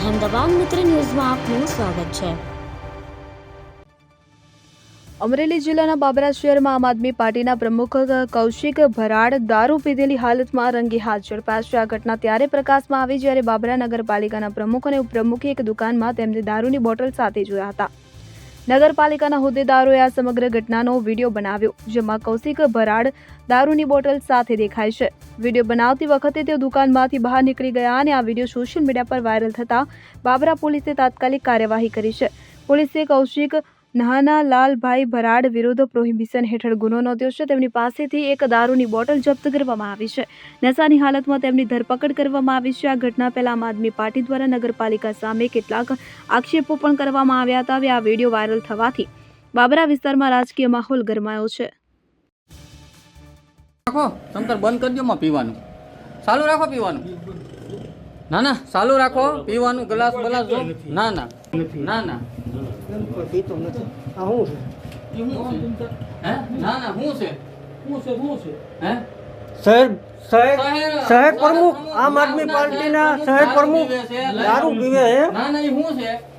અહેમદાબાદ મિત્ર ન્યૂઝમાં આપનું સ્વાગત છે. અમરેલી જિલ્લાના બાબરા શહેરમાં આમ આદમી પાર્ટીના પ્રમુખ કૌશિક ભરાડ દારૂ પીધેલી હાલતમાં રંગે હાથ ઝડપાયા આ ઘટના ત્યારે પ્રકાશમાં આવી જ્યારે બાબરા નગરપાલિકાના પ્રમુખ અને ઉપપ્રમુખે એક દુકાનમાં તેમને દારૂની બોટલ સાથે જોયા હતા. નગરપાલિકાના હોદ્દેદારોએ આ સમગ્ર ઘટનાનો વીડિયો બનાવ્યો, જેમાં કૌશિક ભરાડ દારૂની બોટલ સાથે દેખાય છે. વીડિયો બનાવતી વખતે તેઓ દુકાનમાંથી બહાર નીકળી ગયા અને આ વીડિયો સોશિયલ મીડિયા પર વાયરલ થતાં બાબરા પોલીસે તાત્કાલિક કાર્યવાહી કરી છે. પોલીસે કૌશિક નહાના લાલભાઈ ભરાડ વિરુદ્ધ પ્રોહિબિશન હેઠળ ગુનો નોંધ્યો છે. તેમની પાસેથી એક દારૂની બોટલ જપ્ત કરવામાં આવી છે. નશાની હાલતમાં તેમની ધરપકડ કરવામાં આવી છે. આ ઘટના પહેલા આમ આદમી પાર્ટી દ્વારા નગરપાલિકા સામે કેટલાક આક્ષેપો પણ કરવામાં આવ્યા હતા. હવે આ વીડિયો વાયરલ થવાથી બાબરા વિસ્તારમાં રાજકીય માહોલ ગરમાયો છે. ના ના, ચાલુ રાખો, પીવાનું, ગ્લાસ બલાસ ના ના ના ના. પીતો નથી. આ શું છે? ઈ હું છે? હે? ના ના હું છે? હે શહેર શહેર શહેર શહેર પ્રમુખ આમ આદમી પાર્ટીના શહેર પ્રમુખ દારૂ પીવે છે. ના ના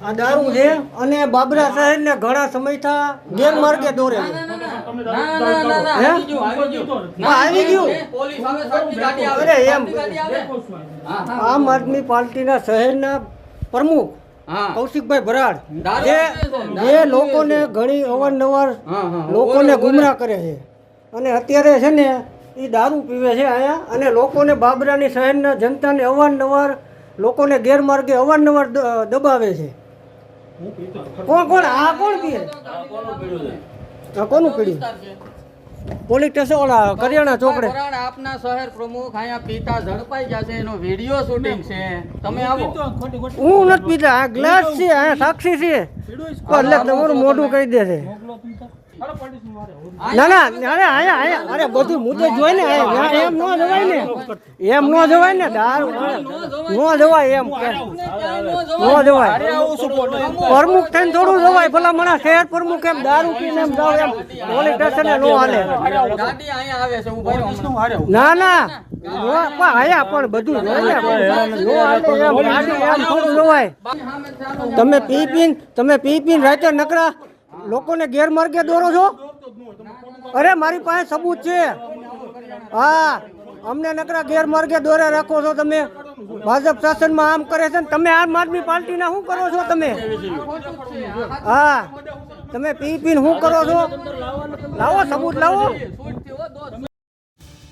આ દારૂ છે અને બાબરા શહેરને ઘણા સમયથી ગેરમાર્ગે દોરે ના ના ના. ના? આવી ગયું અરે, એમ. સાહેબની ગાડી આવે. હા હા. આમ આદમી પાર્ટીના શહેરના પ્રમુખ કૌશિકભાઈ ભરાડ જે જે લોકોને ઘણી અવારનવાર હા હા લોકોને ગુમરાહ કરે છે. અને અત્યારે છે ને એ દારૂ પીવે છે અહીંયા અને લોકોને બાબરાની શહેરના જનતાને અવારનવાર લોકોને ગેરમાર્ગે અવારનવાર દ- દબાવે છે. કોણ કોણ? આ કોણ પીએ કોનું પીડ્યું? પોલીસ સ્ટેશન ઓલા કરિયાણા ચોકડે. આપના શહેર પ્રમુખ અહીંયા પિતા ઝડપાઈ જશે એનો વિડિયો શૂટિંગ છે. તમે આવો. હું નથી પીતા આ ગ્લાસ છે આ સાક્ષી છે. એટલે તમારું મોઢું કહી દે છે. ના ના અરે આયા આયા અરે બધું મુદ્દે જોઈ ને એમ ન જવાય ને એમ ન જવાય ને દારૂ ન જવાય એમ ન જવાય. પ્રમુખ થઈને થોડું જવાય ભલા મણા શહેર પ્રમુખ એમ દારૂ પીને એમ જાવ એમ પોલીસ સ્ટેશને નો હાલે. ના ના તમે પી પીન તમે પી પીન રાતે નકરા લોકોને ગેરમાર્ગે દોરો છો? અરે, મારી પાસે સબૂત છે. હા, અમને નકરા ગેરમાર્ગે દોરે રાખો છો તમે. ભાજપ શાસનમાં આમ કરે છે ને તમે આમ આદમી પાર્ટીના શું કરો છો તમે? હા, તમે પી પીન શું કરો છો? લાવો સબૂત, લાવો.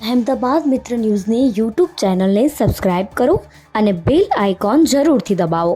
અહેમદાબાદ મિત્ર ન્યૂઝની યુટ્યુબ ચેનલને સબસ્ક્રાઇબ કરો અને બેલ આઇકોન જરૂરથી દબાવો.